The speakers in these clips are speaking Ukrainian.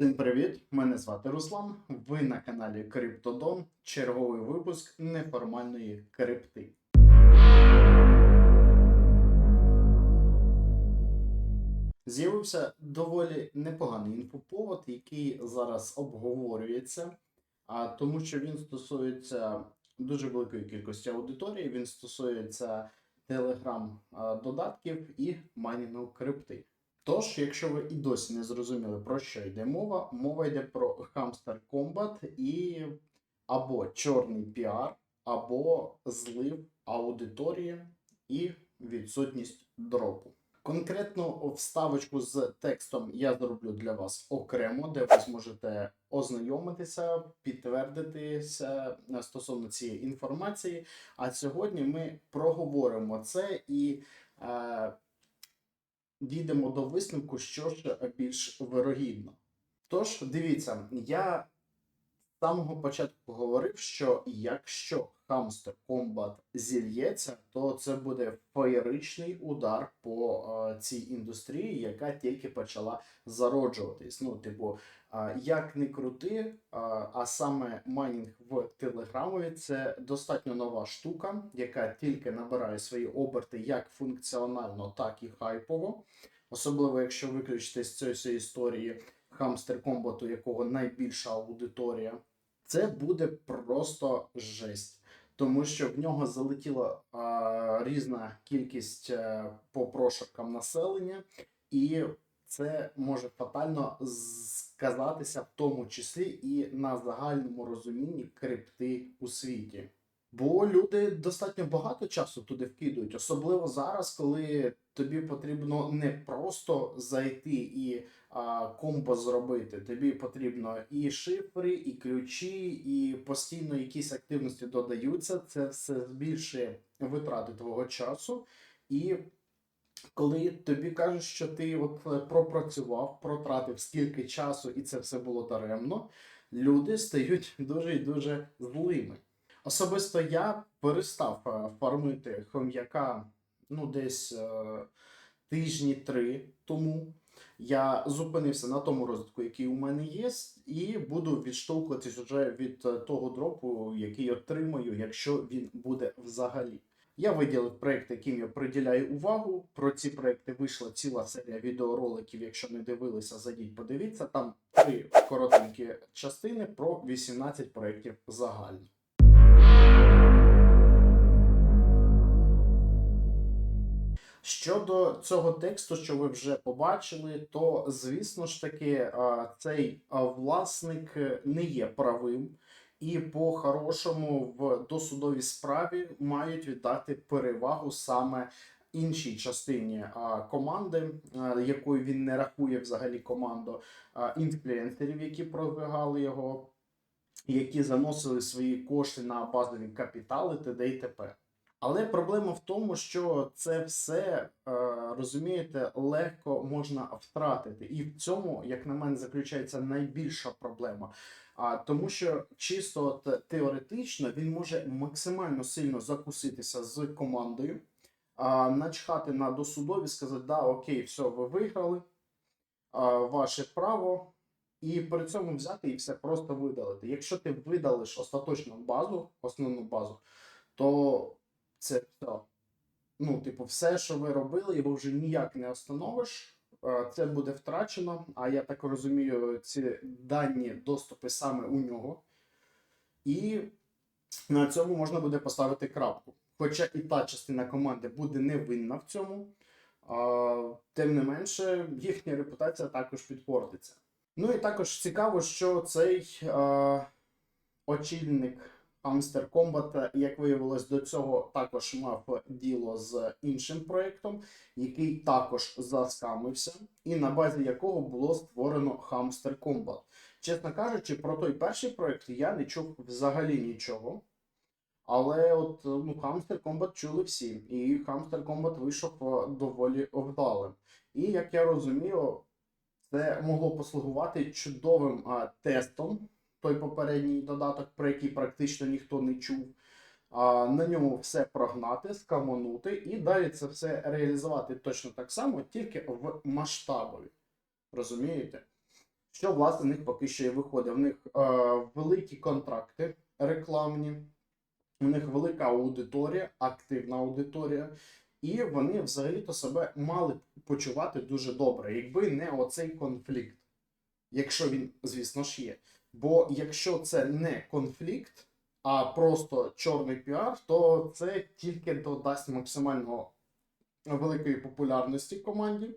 Всім привіт! Мене звати Руслан. Ви на каналі Криптодон. Черговий випуск неформальної крипти. З'явився доволі непоганий інфоповод, який зараз обговорюється, а тому що він стосується дуже великої кількості аудиторії. Він стосується телеграм додатків і майнінгу крипти. Тож, якщо ви і досі не зрозуміли, про що йде мова, мова йде про Hamster Combat і або чорний піар, або злив аудиторії і відсутність дропу. Конкретно вставочку з текстом я зроблю для вас окремо, де ви зможете ознайомитися, підтвердитися стосовно цієї інформації. А сьогодні ми проговоримо це і е, дійдемо до висновку, що ж більш вирогідно. Тож, дивіться, я з самого початку говорив, що якщо Hamster Combat зільється, то це буде феєричний удар по е, цій індустрії, яка тільки почала зароджуватись. Ну, типу, е, як не крути, е, а саме майнінг в Телеграмові це достатньо нова штука, яка тільки набирає свої оберти як функціонально, так і хайпово. Особливо, якщо виключити з цієї історії Hamster Combat, у якого найбільша аудиторія, це буде просто жесть. Тому що в нього залетіла різна кількість а, по прошаркам населення, і це може фатально сказатися в тому числі і на загальному розумінні крипти у світі. Бо люди достатньо багато часу туди вкидують, особливо зараз, коли тобі потрібно не просто зайти і а, комбо зробити. Тобі потрібно і шифри, і ключі, і постійно якісь активності додаються. Це все збільшує витрати твого часу. І коли тобі кажуть, що ти от е, пропрацював, протратив стільки часу, і це все було даремно, люди стають дуже і дуже злими. Особисто я перестав е, фармити хом'яка ну, десь е, тижні три тому. Я зупинився на тому розвитку, який у мене є, і буду відштовхуватись вже від е, того дропу, який отримаю, якщо він буде взагалі. Я виділив проекти, яким я приділяю увагу. Про ці проекти вийшла ціла серія відеороликів. Якщо не дивилися, зайдіть, подивіться. Там три коротенькі частини про 18 проєктів загально. Щодо цього тексту, що ви вже побачили, то звісно ж таки цей власник е, не є правим, і по-хорошому в досудовій справі мають віддати перевагу саме іншій частині команди, якою він не рахує взагалі команду інфлюенсерів, які продвигали його, які заносили свої кошти на базові капітали, т.д. і т.п. Але проблема в тому, що це все е, розумієте легко можна втратити, і в цьому, як на мене, заключається найбільша проблема. А тому, що чисто от, теоретично він може максимально сильно закуситися з командою, а, начхати на досудові, сказати, да, окей, все, ви виграли, а, ваше право. І при цьому взяти і все просто видалити. Якщо ти видалиш остаточну базу, основну базу, то це все. Ну, типу, все, що ви робили, його вже ніяк не остановиш. Е, Це буде втрачено. А я так розумію, ці дані доступи саме у нього. І на цьому можна буде поставити крапку. Хоча і та частина команди буде невинна в цьому, тим не менше, їхня репутація також підпортиться. Ну і також цікаво, що цей а, очільник Hamster Combat, як виявилось, до цього також мав діло з іншим проєктом, який також заскамився, і на базі якого було створено Hamster Combat. Чесно кажучи, про той перший проєкт я не чув взагалі нічого. Але от ну, Hamster Combat чули всі, і Hamster Combat вийшов е, доволі вдалим. І як я розумію, це могло послугувати чудовим а, тестом той попередній додаток, про який практично ніхто не чув. А, на ньому все прогнати, скамонути і далі це все реалізувати точно так само, тільки в масштабові. Розумієте? Що власне в них поки що і виходить? В них е, великі контракти рекламні, у них велика аудиторія, активна аудиторія, і вони взагалі-то себе мали почувати дуже добре, якби не оцей конфлікт. Якщо він, звісно ж, є. Бо якщо це не конфлікт, а просто чорний піар, то це тільки додасть максимально великої популярності команді,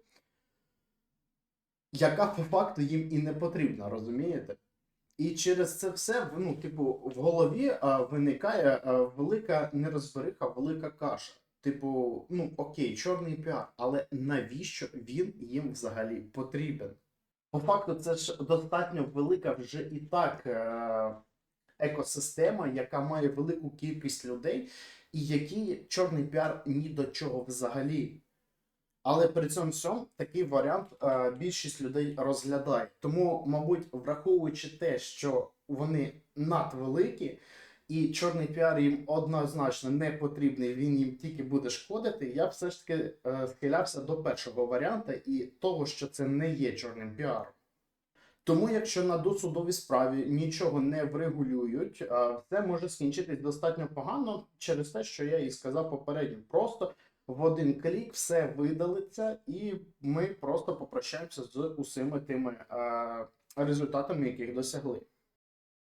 яка по факту їм і не потрібна, розумієте? І через це все, ну, типу, в голові а, виникає а, велика нерозбериха, велика каша. Типу, ну окей, чорний піар, але навіщо він їм взагалі потрібен? По факту, це ж достатньо велика вже і так е- екосистема, яка має велику кількість людей, і який чорний піар ні до чого взагалі. Але при цьому всьому такий варіант е, більшість людей розглядає. Тому, мабуть, враховуючи те, що вони надвеликі, і чорний піар їм однозначно не потрібний, він їм тільки буде шкодити. Я все ж таки е, схилявся до першого варіанта і того, що це не є чорним піаром. Тому, якщо на досудовій справі нічого не врегулюють, е, все може скінчитись достатньо погано через те, що я і сказав попередньо. Просто в один клік все видалиться, і ми просто попрощаємося з усіма тими е, результатами, яких досягли.